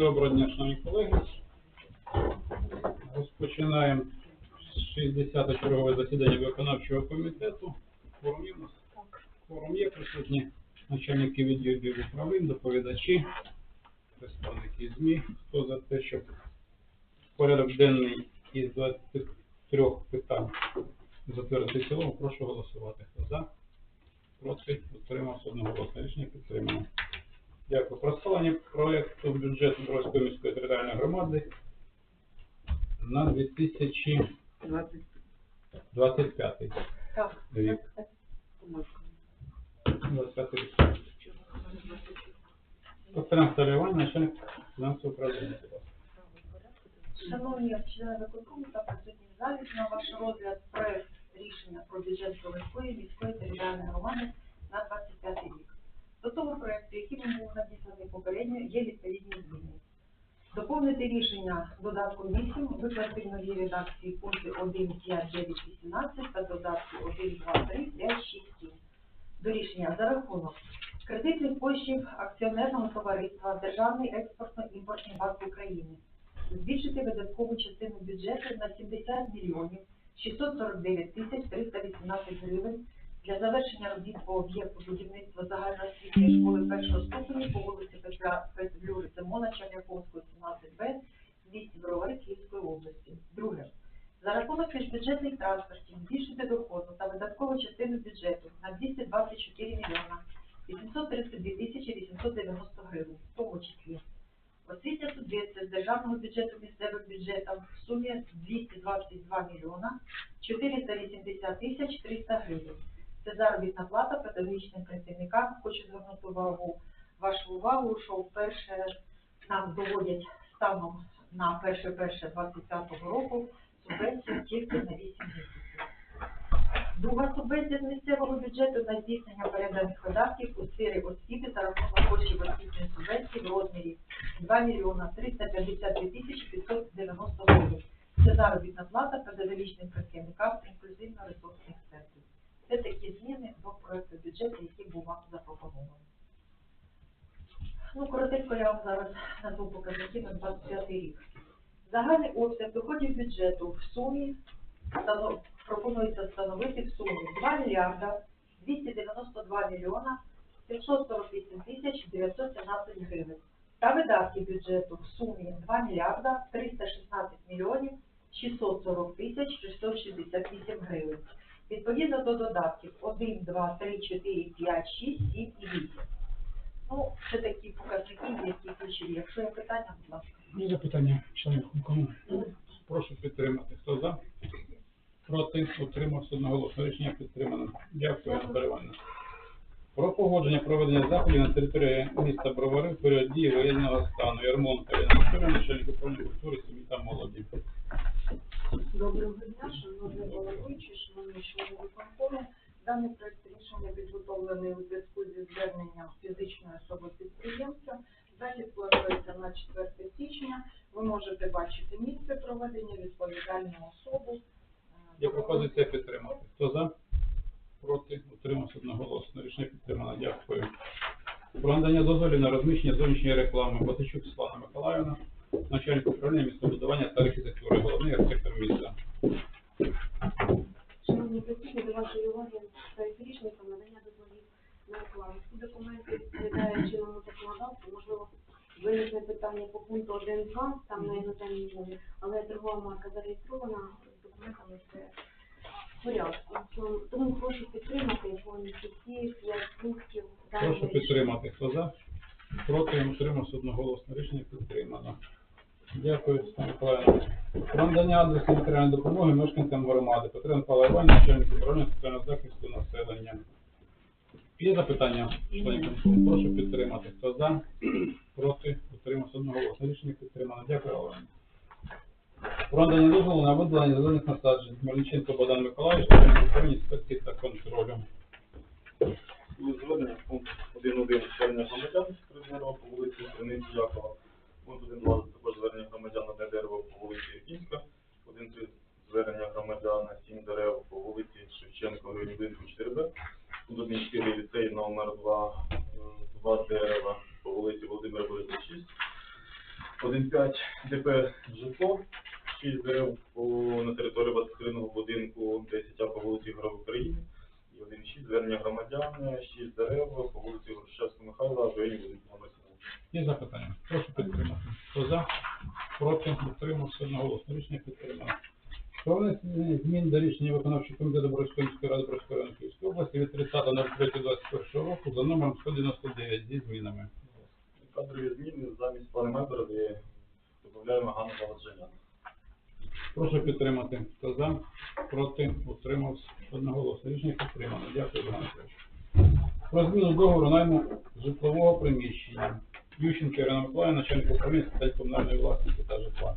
Доброго дня, шановні колеги. Розпочинаємо 60 чергове засідання виконавчого комітету. Форум є у нас? Форум є присутні начальники відділів управлінь, доповідачі, представники ЗМІ. Хто за те, щоб порядок денний із 23 питань затвердити цілому, прошу голосувати. Хто за? Проти? Утримався одноголосно. Рішення підтримано. Дякую. Про схвалення проекту бюджету Бровської міської територіальної громади на 2025 Так. рік. 25 рік. Доктор Анатолій начальник фінансового управління. Шановні члени виконкому та присутні в залі, на ваш розгляд проект рішення про бюджет Бровської міської територіальної громади на 25 рік. До того проекту, який був надісланий попередньо, є відповідні зміни. Доповнити рішення додатком 8 викласти в новій редакції пункти 1, 5, 9, 18 та додатки 1, 2, 3, 5, 6, 7. До рішення за рахунок кредитних коштів акціонерного товариства Державний експортно-імпортний банк України збільшити видаткову частину бюджету на 70 мільйонів 649 тисяч 318 гривень для завершення робіт по об'єкту будівництва загальноосвітньої школи першого ступеня по вулиці Петра Петлюри Симона Черняковського, 17Б, місті Бровари Київської області. Друге. За рахунок міжбюджетних трансфертів збільшити доходну та видаткову частину бюджету на 224 мільйона 832 тисячі 890 гривень, в тому числі Освітня субвенція з державного бюджету місцевим бюджетом в сумі 222 мільйона 480 тисяч 300 гривень. Це заробітна плата педагогічним працівникам. Хочу звернути увагу, вашу увагу, що вперше нам доводять станом на 1.1.25 року субвенцію тільки на 8 місяців. Друга субвенція з місцевого бюджету на здійснення переданих видатків у сфері освіти за рахунок коштів освітньої субвенції в розмірі 2 мільйона 352 тисячі 590 гривень. Це заробітна плата педагогічним працівникам інклюзивно-ресурсних центрів. Це такі зміни до проекту бюджету, який був вам запропонований. Ну, коротенько я вам зараз назву показники на 25 рік. Загальний обсяг доходів бюджету в сумі пропонується встановити в сумі 2 мільярда 292 мільйона 748 тисяч 917 гривень. Та видатки бюджету в сумі 2 мільярда 316 мільйонів 640 тисяч 668 гривень. Відповідно до додатків 1, 2, 3, 4, 5, 6, 7 і 8. Ну, це такі показники, які ключові. Якщо є питання, будь ласка. Є запитання, членів виконкому? Прошу підтримати. Хто за? Проти? Утримався одноголосно. Рішення підтримано. Дякую, Наталя Івановна. Про погодження проведення заходів на території міста Бровари в період дії воєнного стану. Ярмонка Ірина Анатолійовна, начальник управління культури, сім'ї та молоді. Доброго дня, шановний головуючий, шановні члени виконкому. Даний проект рішення підготовлений у зв'язку зі зверненням фізичної особи підприємця. Захід планується на 4 січня. Ви можете бачити місце проведення, відповідальну особу. Е, Є пропозиція підтримати. Хто за? Проти? Одноголосно. Рішення підтримано. Дякую. Про надання дозволів на розміщення зовнішньої реклами. Батичук Світлана Миколаївна, начальник управління містобудування та архітектури, головний архітектор міста. Шановні присутні, до вашої уваги проект рішення про надання дозволів на рекламу. Ці документи відповідають чинному законодавству, можливо, виникне питання по пункту 1.2, там на іноземній мові, але торгова марка зареєстрована, документами порядку. Тому- Тому прошу підтримати повністю всі п'ять пунктів Прошу підтримати. Хто за? Проти? Утримався одноголосно. Рішення підтримано. Дякую, Світлана Миколаївна. Про надання адресу матеріальної допомоги мешканцям громади. Петро Микола Іванович, начальник управління соціального захисту населення. Є запитання? членів комісії? Прошу підтримати. Хто за? Проти? Утримався одноголосно. Рішення підтримано. Дякую, Олена. Про надання дозволу на видалення зелених насаджень. Мельниченко Богдан Миколаївич, управління інспекції та контролю. Звернення в пункт 1.1 звернення громадян з Крижнерова по вулиці Криниці Якова. Пункт 1.2 також звернення громадян на дерево по вулиці Якінська. 1.3 звернення громадян на сім дерев по вулиці Шевченко, Рівнинську 4Б. Пункт 1.4 ліцей номер 2, два дерева по вулиці Володимира Борисовича 6. 1,5 ДП житло, 6 дерев на території багатоквартирного будинку, 10 А по вулиці Гора України і 1,6 звернення громадян, 6 дерев по вулиці Грушевського Михайла районі будинку номер 17. Є запитання? Прошу підтримати. Хто за? Проти? Утримався одноголосно. Рішення підтримано. Про внесення змін до рішення виконавчого комітету Борської міської ради Борської району Київської області від 30.03.21 року за номером 199 зі змінами. Кадрові зміни замість пана Мебера, де додаємо Ганну Володженя. Прошу підтримати. Хто за? Проти? Утримався одноголосно. Рішення підтримано. Дякую, Іван. Про зміну договору найму житлового приміщення. Ющенко Ірина Миколаївна, начальник управління питань комунальної власності та житла.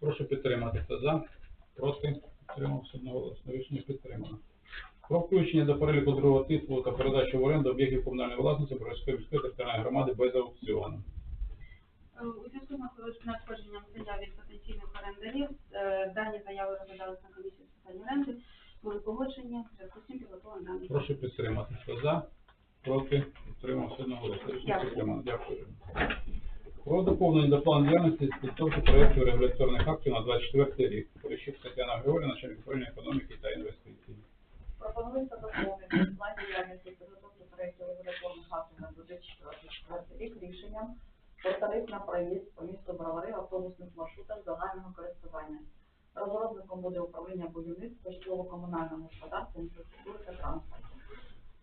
Прошу підтримати. Хто за? Проти? Утримався одноголосно. Рішення підтримано. Про включення до переліку другого типу та передачу в оренду об'єктів комунальної власності Борської міської територіальної громади без аукціону. Е, У зв'язку з надходженням заяв від потенційних орендарів, е, дані заяви розглядалися на комісії з питань оренди, були погоджені, в зв'язку з цим підготовлений даний проект. Прошу підтримати. Хто за? Проти? Утримався одноголосно. Рішення Дякую. Про доповнення до плану діяльності з підготовки проєктів регуляторних актів на 24 рік. Поліщук Тетяна Григорівна, начальник управління економіки та інвестицій. Пропонується доповнити план діяльності підготовки проєктів регуляторних актів на 2024 рік рішенням про тариф на проїзд по місту Бровари в автобусних маршрутах загального користування. Розробником буде управління будівництва житлово-комунального господарства, інфраструктури та транспорту.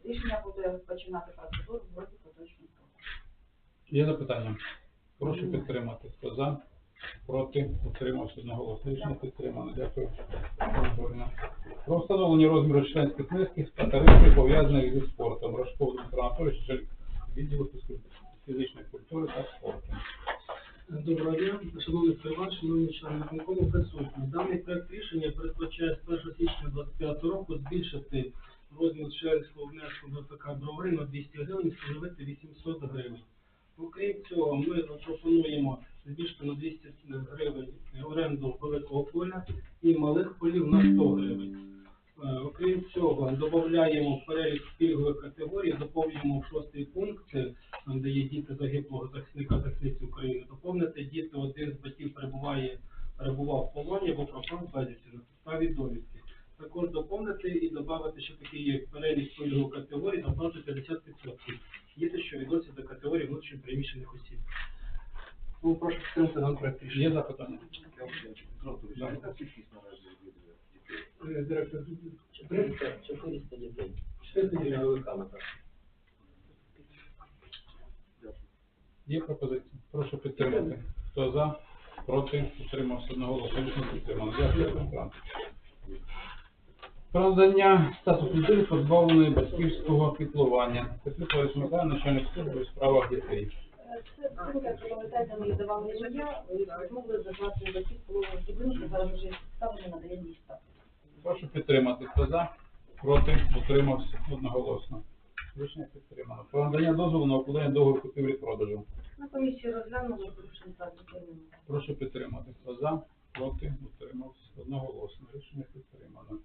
Рішення буде починати процедуру в році поточного року. Є запитання? Прошу підтримати. Хто за? Проти? Утримався одноголосно. Рішення підтримано. Дякую. Про встановлення розміру членських внесків та тарифів, пов'язаних зі спортом. Рожков Дмитро Анатолійович, начальник відділу фізичної- культури та спорту. Доброго дня, шановний Криван, шановні члени виконкому присутні. Даний проект рішення передбачає з 1 січня 25 року збільшити розмір членського внеску до ФК Бровари на 200 гривень, і встановити 800 гривень. Окрім цього, ми пропонуємо збільшити на 200 гривень оренду великого поля і малих полів на 100 гривень. Е, Окрім цього, додаємо перелік пільгових категорій, доповнюємо в шостий пункт, там, де є діти загиблого захисника захисниці України, доповнити діти один з батьків перебуває, перебував в полоні або пропав безвісті на підставі довідки. Також доповнити і додати, що такий є перелік пільгових категорій, доповнити 50%. Діти, що відносять до категорії внутрішньо переміщених осіб. Тому прошу підтримати даний проект Є рішення. запитання? Е, Директор, 400 дітей. 400 дітей. Є пропозиції? Прошу підтримати. Хто за? Проти? Утримався. Рішення підтримано. Дякую. Пан Франк. Про статусу дитини, позбавленої батьківського піклування. Петлюк Лариса начальник служби у справах дітей. Це як пам'ятаєте, ми давали ім'я, змогли закласти батьків полового будинку, зараз вже ставлення надає міста. Прошу підтримати. Хто за? Проти? Утримався одноголосно. Рішення підтримано. Про надання дозволу на укладання договору купівлі-продажу. На комісії розглянули порушення дитини. Прошу підтримати. Хто за? Проти? Утримався одноголосно. Рішення підтримано.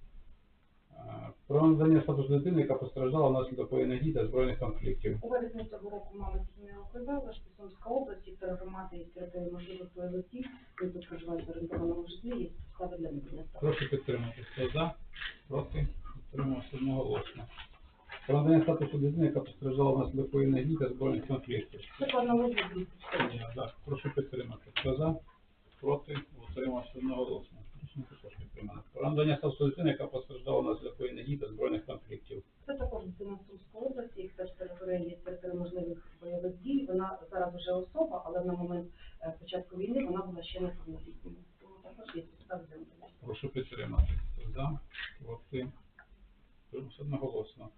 Про надання статусу дитини, яка постраждала внаслідок воєнних дій та збройних конфліктів. У вересні цього року мама сім'я оказала, що Сумська область, сектор громади і території можливих бойових які проживають в орендованому житлі, є підстави для надання статусу. Прошу підтримати. Хто за? Проти? Утримався одноголосно. Про надання статусу дитини, яка постраждала внаслідок воєнних дій та збройних конфліктів. Це по аналогії так, прошу підтримати. Хто за? Проти? Утримався одноголосно. Також підтримано. Про надання статусу дитини, яка постраждала дій та збройних конфліктів. Це також дитина Сумської області, їх теж територія є територія можливих бойових дій. Вона зараз вже особа, але на момент е, початку війни вона була ще неповнолітньою. Тому також є підстави для надання. Прошу підтримати. За? Проти? Одноголосно.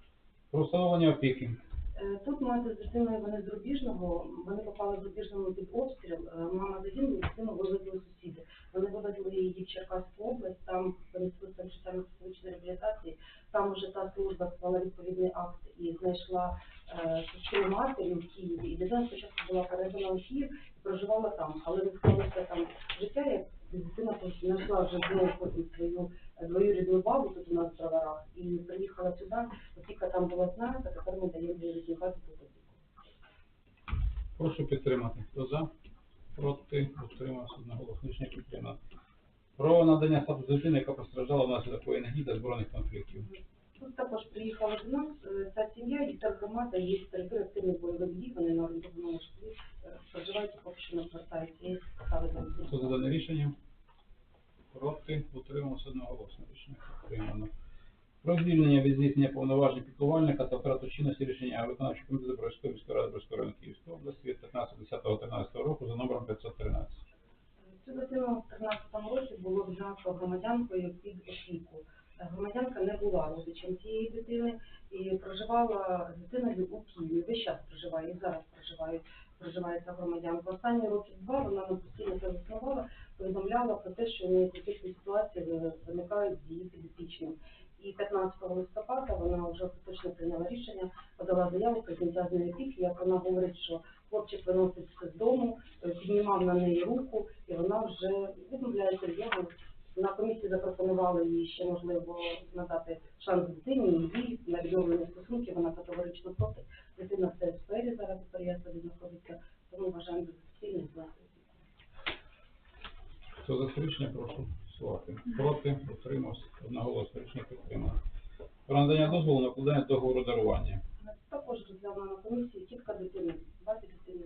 Про встановлення опіки. Е, Тут мати з дитиною вони з Рубіжного, вони попали з Рубіжного під обстріл. Е, Мама загинула, дитину вивезли сусіди. Вони вивезли її в Черкаську область, там понесли там соціально-психологічної реабілітації. Там вже та служба склала відповідний акт і знайшла е, сестру матері в Києві. І дитина спочатку була передана у Київ і проживала там, але не склалося там життя, як дитина просто знайшла вже знову свою е, двоюрідну бабу тут у нас в броварах і приїхала сюди, опіка там була знята, тепер ми даємо двоюрідну базу тут опіку. Прошу підтримати. Хто за? Проти? Утримався одноголосно. Рішення підтримати. Про надання статусу дитини, яка постраждала внаслідок воєнних дій та збройних конфліктів. Тут також приїхала до нас е, ця сім'я і ця громада є з активних бойових дій, вони на орієнтовному школі проживають поки що не звертаються. Є підстави для. Хто за дане рішення? Проти? Утримався одноголосно. Рішення підтримано. Про звільнення від здійснення повноважень піклувальника та втрату чинності рішення виконавчого комітету Бродської міської ради Бродської району Київської області від 15.10.13 року за номером 513. Цю дитину в 13 році було взято громадянкою під опіку. Е, Громадянка не була родичем цієї дитини і проживала з дитиною у Києві. Весь час проживає, і зараз проживає, проживає ця громадянка. Останні роки два вона нам постійно телефонувала, повідомляла про те, що у неї конфліктні ситуації виникають з її підопічним. І 15 листопада вона вже остаточно прийняла рішення, подала заяву про зняття з неї опіки, як вона говорить, що хлопчик виноситься з дому, е, піднімав на неї руку, і вона вже відмовляється від нього. На комісії запропонували їй ще можливо надати шанс дитині, і на відновлення стосунків, вона категорично проти. Дитина в цій сфері зараз у знаходиться, тому вважаємо доцільне знати. Хто за рішення, прошу голосувати. Проти? Утримався одноголосно. Рішення підтримано. Про надання дозволу на укладання договору дарування. Також розглянула на комісії тітка дитини, бабі дитини.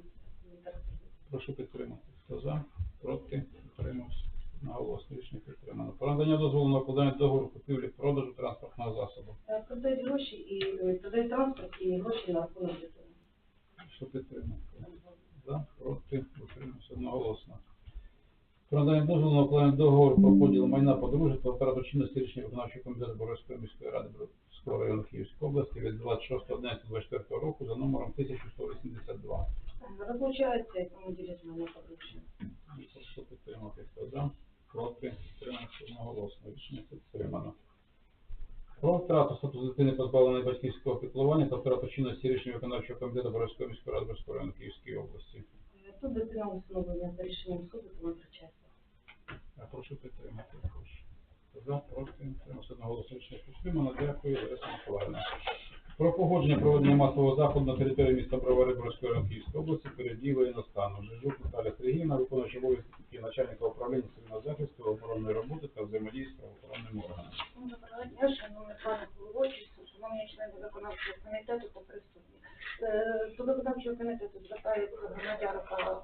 Прошу підтримати. Хто за? Проти? Утримався. Наголосно рішення підтримано. Про надання дозволу на укладання договору купівлі продажу транспортного засобу. Е, Продають гроші і е, продають транспорт і гроші на рахунок дитини. Прошу підтримати. За? Проти? Утримався. Одноголосно. Про надання дозволу на укладання договору про поділ майна подружжя та втрату чинності рішення виконавчого комітету Боровської міської ради Бродського району Київської області від 26.11.24 року за номером 1182. Е, Розлучаються і тому ділять мене подружжя. Прошу підтримати. Хто за? Проти? Утримався. Одноголосно. Рішення підтримано. Про втрату статусу дитини позбавленої батьківського піклування та втрату чинності рішення виконавчого комітету Боровської міської ради Боровського району Київської області. Е, Тут дитина усиновлення за рішенням суду, тому. Я прошу підтримати. Прошу. За, проти, утримався одноголосно рішення підтримано. Дякую, Лариса Миколаївна. Про погодження проведення масового заходу на території міста Бровари Борської району області перед дією воєнного. Жижук Наталя Сергіївна, виконуючи обов'язки начальника управління цивільного захисту, оборонної роботи та взаємодії з правоохоронними органами. Доброго дня, шановний пане головуючий, шановні члени виконавчого комітету та присутні. Е, До виконавчого комітету звертає громадянка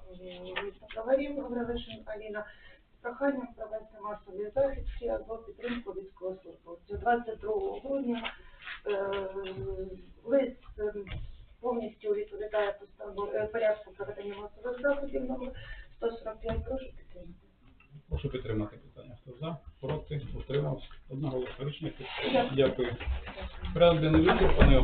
міста Броварів Гаврилишин Аліна проханням провести масові захисти або підтримку військовослужбовців. 22 грудня лист е, повністю відповідає е, порядку проведення масових заходів номер 145. Прошу підтримати. Прошу підтримати питання. Хто за, проти, утримався. Одноголосно рішення Дякую. Дякую.